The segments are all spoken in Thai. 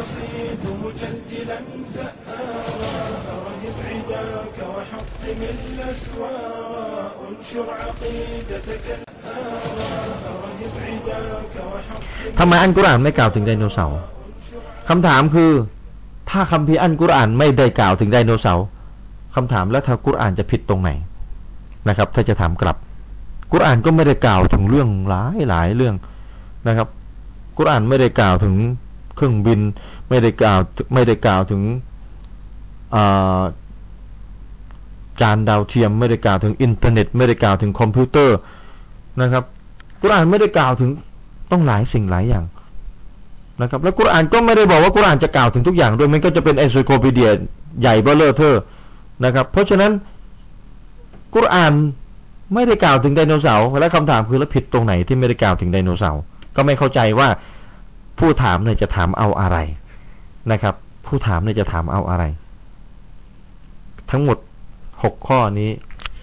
أصيد مجلجلا زآرا رهب عداك وحطم الأسوارا انشر عقيدتك الآرا رهب عداك وحطم ทำไมอันกุรอานไม่กล่าวถึงไดโนเสาร์คำถามคือ ถ้าคัมภีร์อันกุรอานไม่ได้กล่าวถึงไดโนเสาร์คำถามแล้วถ้ากุรอานจะผิดตรงไหนนะครับ ถ้าจะถามกลับ กุรอานก็ไม่ได้กล่าวถึงเรื่องหลายหลายเรื่องนะครับ กุรอานไม่ได้กล่าวถึง เครื่องบินไม่ได้กล่าวไม่ได้กล่าวถึงอ่าจานดาวเทียม ไม่ได้กล่าวถึงอินเทอร์เน็ต ไม่ได้กล่าวถึงคอมพิวเตอร์นะครับกุรอานไม่ได้กล่าวถึงต้องหลายสิ่งหลายอย่างนะครับแล้วกุรอานก็ไม่ได้บอกว่ากุรอานจะกล่าวถึงทุกอย่างด้วยมันก็จะเป็นไอโซโคปีเดียใหญ่เบ้อเลอเทอร์นะครับเพราะฉะนั้นกุรอานไม่ได้กล่าวถึงไดโนเสาร์และคำถามคือแล้วผิดตรงไหนที่ไม่ได้กล่าวถึงไดโนเสาร์ก็ไม่เข้าใจว่า ผู้ถามเนี่ยจะถามเอาอะไรนะครับ ผู้ถามเนี่ยจะถามเอาอะไร ทั้งหมด 6 ข้อนี้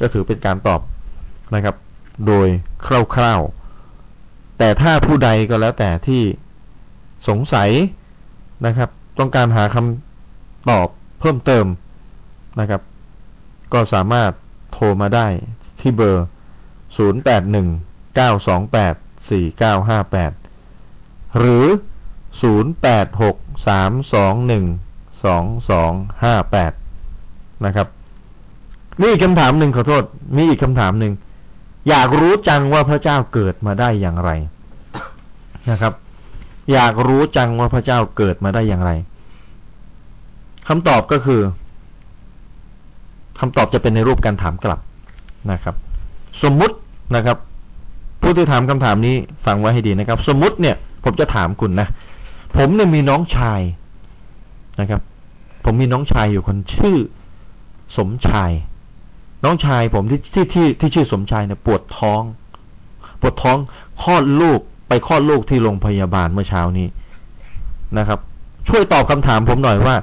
ก็ถือเป็นการตอบนะครับ โดยคร่าวๆ แต่ถ้าผู้ใดก็แล้วแต่ที่สงสัยนะครับ ต้องการหาคำตอบเพิ่มเติมนะครับ ก็สามารถโทรมาได้ที่เบอร์ 081 928 4958 หรือ 086 321 2258 นะครับมีอีกคำถามหนึ่งขอโทษ มีอีกคำถามหนึ่ง อยากรู้จังว่าพระเจ้าเกิดมาได้อย่างไรนะครับ อยากรู้จังว่าพระเจ้าเกิดมาได้อย่างไรคำตอบก็คือคำตอบจะเป็นในรูปการถามกลับนะครับ สมมุตินะครับ ผู้ที่ถามคำถามนี้ฟังไว้ให้ดีนะครับ สมมุติเนี่ย ผมจะถามคุณนะ ผมเนี่ยมีน้องชายนะครับ ผมมีน้องชายอยู่คนชื่อสมชาย น้องชายผมที่ที่ที่ที่ชื่อสมชายเนี่ยปวดท้อง ปวดท้องคลอดลูกไปคลอดลูกที่โรงพยาบาลเมื่อเช้านี้นะครับ ช่วยตอบคำถามผมหน่อยว่า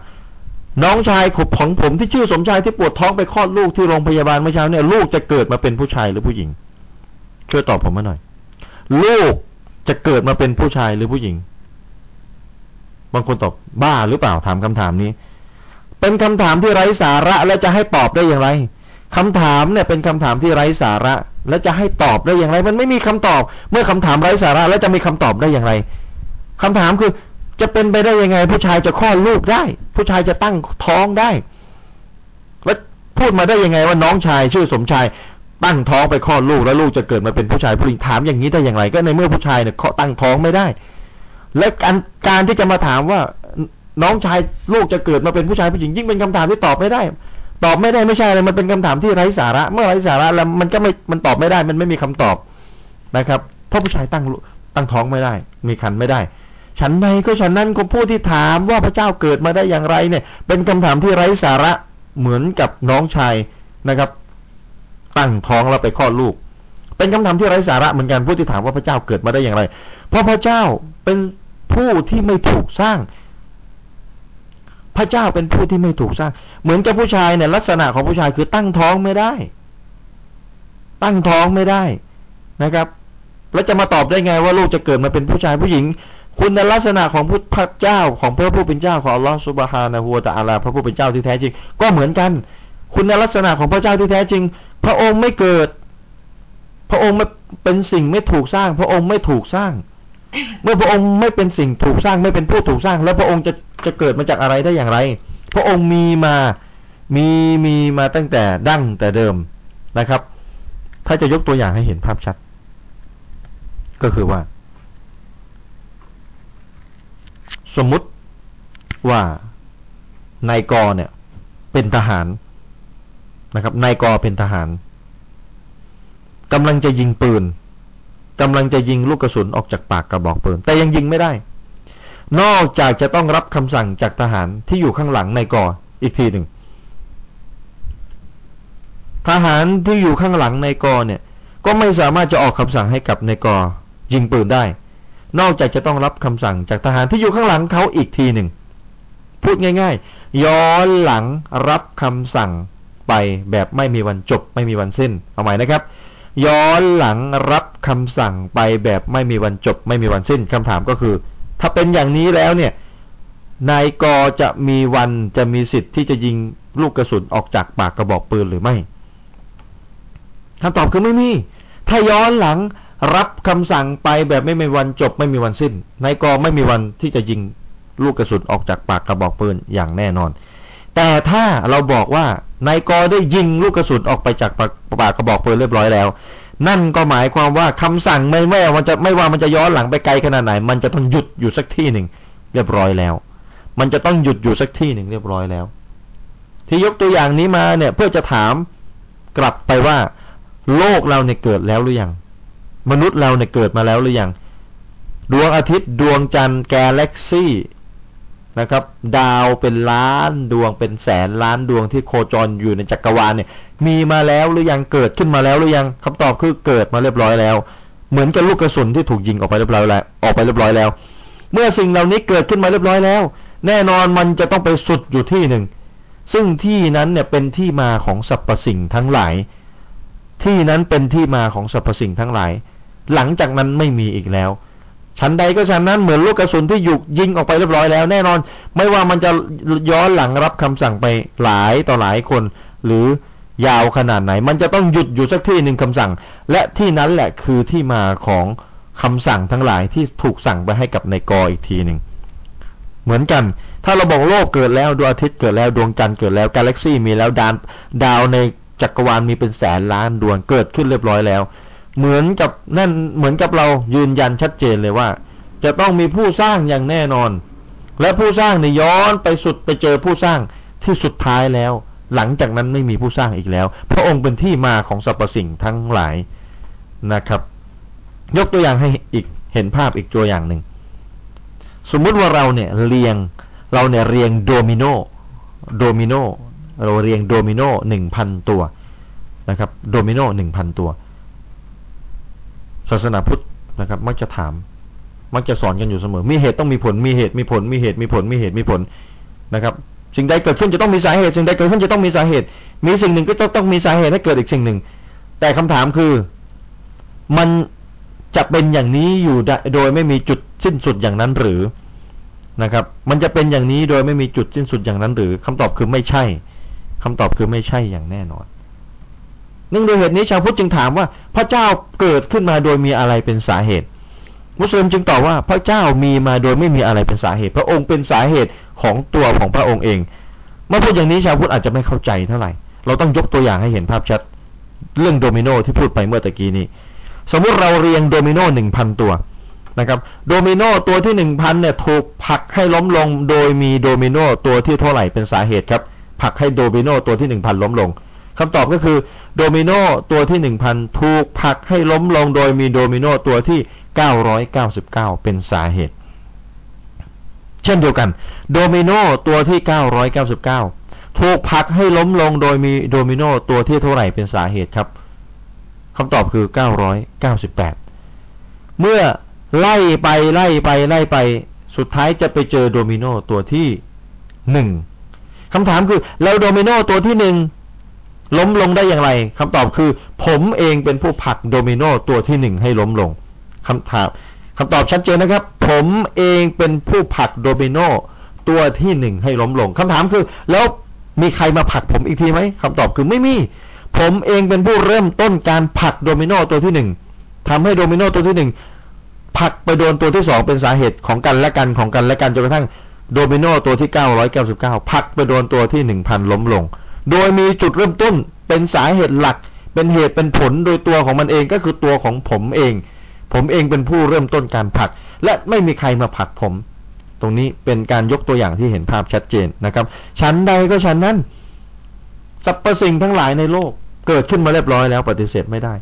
น้องชายของผมที่ชื่อสมชายที่ปวดท้องไปคลอดลูกที่โรงพยาบาลเมื่อเช้าเนี่ยลูกจะเกิดมาเป็นผู้ชายหรือผู้หญิง ช่วยตอบผมมาหน่อย ลูก จะเกิดมาเป็นผู้ชายหรือผู้หญิง บางคนตอบบ้าหรือเปล่าถามคำถามนี้ เป็นคำถามที่ไร้สาระและจะให้ตอบได้อย่างไรคำถามเนี่ยเป็นคำถามที่ไร้สาระ และจะให้ตอบได้อย่างไร มันไม่มีคำตอบ เมื่อคำถามไร้สาระ แล้วจะมีคำตอบได้อย่างไรคำถามคือจะเป็นไปได้ยังไง ผู้ชายจะคลอดลูกได้ ผู้ชายจะตั้งท้องได้ แล้วพูดมาได้ยังไงว่าน้องชายชื่อสมชาย ตั้งท้องไปคลอดลูกแล้วลูกจะเกิดมาเป็นผู้ชายผู้หญิงถามอย่างนี้ได้อย่างไรก็ในเมื่อผู้ชายเนี่ยตั้งท้องไม่ได้ และการการที่จะมาถามว่าน้องชายลูกจะเกิดมาเป็นผู้ชายผู้หญิงยิ่งเป็นคำถามที่ตอบไม่ได้ ตอบไม่ได้ไม่ใช่เลยมันเป็นคำถามที่ไร้สาระ เมื่อไร้สาระแล้วมันก็ไม่มันตอบไม่ได้ มันไม่มีคำตอบนะครับ เพราะผู้ชายตั้งตั้งท้องไม่ได้ มีคันไม่ได้ฉันใดก็ฉันนั้นก็ผู้ที่ถามว่าพระเจ้าเกิดมาได้อย่างไรเนี่ย เป็นคำถามที่ไร้สาระเหมือนกับน้องชายนะครับ ตั้งท้องแล้วไปคลอดลูก เป็นคำถามที่ไร้สาระเหมือนกันผู้ที่ถามว่าพระเจ้าเกิดมาได้อย่างไร เพราะพระเจ้าเป็นผู้ที่ไม่ถูกสร้าง พระเจ้าเป็นผู้ที่ไม่ถูกสร้าง เหมือนกับผู้ชายเนี่ยลักษณะของผู้ชายคือตั้งท้องไม่ได้ ตั้งท้องไม่ได้นะครับ แล้วจะมาตอบได้ไงว่าลูกจะเกิดมาเป็นผู้ชายผู้หญิงคุณในลักษณะของพระเจ้าของพระผู้เป็นเจ้าของอัลลอฮฺสุบฮานะฮูวะตะอาลาพระผู้เป็นเจ้าที่แท้จริง ก็เหมือนกัน คุณในลักษณะของพระเจ้าที่แท้จริง พระองค์ไม่เกิด พระองค์ไม่เป็นสิ่งไม่ถูกสร้าง พระองค์ไม่ถูกสร้าง เมื่อพระองค์ไม่เป็นสิ่งถูกสร้างไม่เป็นผู้ถูกสร้าง แล้วพระองค์จะจะเกิดมาจากอะไรได้อย่างไร พระองค์มีมามีมีมาตั้งแต่ดั้งแต่เดิมนะครับ ถ้าจะยกตัวอย่างให้เห็นภาพชัด ก็คือว่า สมมุติว่านายกเนี่ยเป็นทหาร นะครับนายกเป็นทหารกำลังจะยิงปืนกำลังจะยิงลูกกระสุนออกจากปากกระบอกปืน แต่ยังยิงไม่ได้ นอกจากจะต้องรับคำสั่งจากทหารที่อยู่ข้างหลังนายกอีกทีหนึ่งทหารที่อยู่ข้างหลังนายกเนี่ยก็ไม่สามารถจะออกคำสั่งให้กับนายกยิงปืนได้ นอกจากจะต้องรับคำสั่งจากทหารที่อยู่ข้างหลังเขาอีกทีหนึ่งพูดง่าย ๆ ย้อนหลังรับคำสั่ง ไปแบบไม่มีวันจบ ไม่มีวันสิ้นเอาใหม่นะครับ ย้อนหลังรับคำสั่งไปแบบไม่มีวันจบ ไม่มีวันสิ้นคำถามก็คือ ถ้าเป็นอย่างนี้แล้วเนี่ยนายกจะมีวันจะมีสิทธิ์ที่จะยิงลูกกระสุนออกจากปากกระบอกปืนหรือไม่คำตอบคือไม่มี ถ้าย้อนหลังรับคำสั่งไปแบบไม่มีวันจบ ไม่มีวันสิ้นนายกไม่มีวันที่จะยิงลูกกระสุนออกจากปากกระบอกปืนอย่างแน่นอน แต่ถ้าเราบอกว่านายกอได้ยิงลูกกระสุนออกไปจากปากปากกระบอกปืนเรียบร้อยแล้ว นั่นก็หมายความว่าคำสั่งไม่ไม่ว่ามันจะไม่ว่ามันจะย้อนหลังไปไกลขนาดไหน มันจะต้องหยุดอยู่สักที่หนึ่งเรียบร้อยแล้ว มันจะต้องหยุดอยู่สักที่หนึ่งเรียบร้อยแล้ว ที่ยกตัวอย่างนี้มาเนี่ยเพื่อจะถามกลับไปว่า โลกเราเนี่ยเกิดแล้วหรือยัง มนุษย์เราเนี่ยเกิดมาแล้วหรือยัง ดวงอาทิตย์ดวงจันทร์แกลเล็กซี่ นะครับ ดาวเป็นล้านดวงเป็นแสนล้านดวงที่โคจรอยู่ในจักรวาลเนี่ย มีมาแล้วหรือยังเกิดขึ้นมาแล้วหรือยังคำตอบคือเกิดมาเรียบร้อยแล้ว เหมือนกับลูกกระสุนที่ถูกยิงออกไปเรียบร้อยแล้วออกไปเรียบร้อยแล้ว เมื่อสิ่งเหล่านี้เกิดขึ้นมาเรียบร้อยแล้ว แน่นอนมันจะต้องไปสุดอยู่ที่หนึ่งซึ่งที่นั้นเนี่ยเป็นที่มาของสรรพสิ่งทั้งหลาย ที่นั้นเป็นที่มาของสรรพสิ่งทั้งหลาย หลังจากนั้นไม่มีอีกแล้ว ชั้นใดก็ชั้นนั้นเหมือนลูกกระสุนที่หยุกยิงออกไปเรียบร้อยแล้ว แน่นอน ไม่ว่ามันจะย้อนหลังรับคำสั่งไปหลายต่อหลายคน หรือยาวขนาดไหน มันจะต้องหยุดอยู่สักที่หนึ่งคำสั่ง และที่นั้นแหละคือที่มาของคำสั่งทั้งหลายที่ถูกสั่งไปให้กับในกออีกทีหนึ่งเหมือนกัน ถ้าเราบอกโลกเกิดแล้วดวงอาทิตย์เกิดแล้วดวงจันทร์เกิดแล้วกาแล็กซี่มีแล้วดาวดาวในจักรวาลมีเป็นแสนล้านดวงเกิดขึ้นเรียบร้อยแล้ว เหมือนกับนั่นเหมือนกับเรายืนยันชัดเจนเลยว่า จะต้องมีผู้สร้างอย่างแน่นอน และผู้สร้างเนี่ยย้อนไปสุดไปเจอผู้สร้างที่สุดท้ายแล้ว หลังจากนั้นไม่มีผู้สร้างอีกแล้ว พระองค์เป็นที่มาของสรรพสิ่งทั้งหลายนะครับ ยกตัวอย่างให้อีกเห็นภาพอีกตัวอย่างหนึ่งสมมุติว่าเราเนี่ยเรียงเราเนี่ยเรียงโดมิโนโดมิโนเราเรียงโดมิโนหนึ่งพันตัวนะครับโดมิโนหนึ่งพันตัว ศาสนาพุทธนะครับ มักจะถาม มักจะสอนกันอยู่เสมอ มีเหตุต้องมีผล มีเหตุมีผล มีเหตุมีผล มีเหตุมีผลนะครับสิ่งใดเกิดขึ้นจะต้องมีสาเหตุสิ่งใดเกิดขึ้นจะต้องมีสาเหตุ มีสิ่งหนึ่งก็ต้องต้องมีสาเหตุให้เกิดอีกสิ่งหนึ่ง แต่คำถามคือมันจะเป็นอย่างนี้อยู่โดยไม่มีจุดสิ้นสุดอย่างนั้นหรือนะครับ มันจะเป็นอย่างนี้โดยไม่มีจุดสิ้นสุดอย่างนั้นหรือคำตอบคือไม่ใช่คำตอบคือไม่ใช่อย่างแน่นอน นื่องด้วยเหตุนี้ชาวพุทธจึงถามว่าพระเจ้าเกิดขึ้นมาโดยมีอะไรเป็นสาเหตุ มุสลิมจึงตอบว่าพระเจ้ามีมาโดยไม่มีอะไรเป็นสาเหตุ พระองค์เป็นสาเหตุของตัวของพระองค์เองเมื่อพูดอย่างนี้ชาวพุทธอาจจะไม่เข้าใจเท่าไหร่ เราต้องยกตัวอย่างให้เห็นภาพชัด เรื่องโดมิโนที่พูดไปเมื่อตะกี้นี้ สมมุติเราเรียงโดมิโนหนึ่งพันตัวนะครับโดมิโนตัวที่หนึ่งพันเนี่ยถูกผลักให้ล้มลง โดยมีโดมิโนตัวที่เท่าไหร่เป็นสาเหตุครับผลักให้โดมิโนตัวที่หนึ่งพันล้มลง คำตอบก็คือโดมิโนตัวที่ 1000 ถูกผลักให้ล้มลงโดยมีโดมิโนตัวที่ 999 เป็นสาเหตุ เช่นเดียวกันโดมิโนตัวที่ 999 ถูกผลักให้ล้มลงโดยมีโดมิโนตัวที่เท่าไหร่เป็นสาเหตุครับคำตอบคือ 998 เมื่อไล่ไปไล่ไปไล่ไป สุดท้ายจะไปเจอโดมิโนตัวที่ 1คำถามคือแล้วโดมิโนตัวที่ 1 ล้มลงได้อย่างไรคำตอบคือ ผมเองเป็นผู้ผลักโดมิโนตัวที่หนึ่งให้ล้มลงคำถามคำตอบชัดเจนนะครับ ผมเองเป็นผู้ผลักโดมิโนตัวที่หนึ่งให้ล้มลงคำถามคือ แล้วมีใครมาผลักผมอีกทีไหมคำตอบคือไม่มี ผมเองเป็นผู้เริ่มต้นการผลักโดมิโนตัวที่หนึ่งทำให้โดมิโนตัวที่หนึ่งผลักไปโดนตัวที่สองเป็นสาเหตุของกันและกันของกันและกันจนกระทั่งโดมิโนตัวที่ 999ผลักไปโดนตัวที่ 1000 ล้มลง โดยมีจุดเริ่มต้นเป็นสาเหตุหลัก เป็นเหตุเป็นผลโดยตัวของมันเองก็คือตัวของผมเอง ผมเองเป็นผู้เริ่มต้นการผลัก และไม่มีใครมาผลักผม ตรงนี้เป็นการยกตัวอย่างที่เห็นภาพชัดเจนนะครับชั้นใดก็ชั้นนั้นสรรพสิ่งทั้งหลายในโลกเกิดขึ้นมาเรียบร้อยแล้วปฏิเสธไม่ได้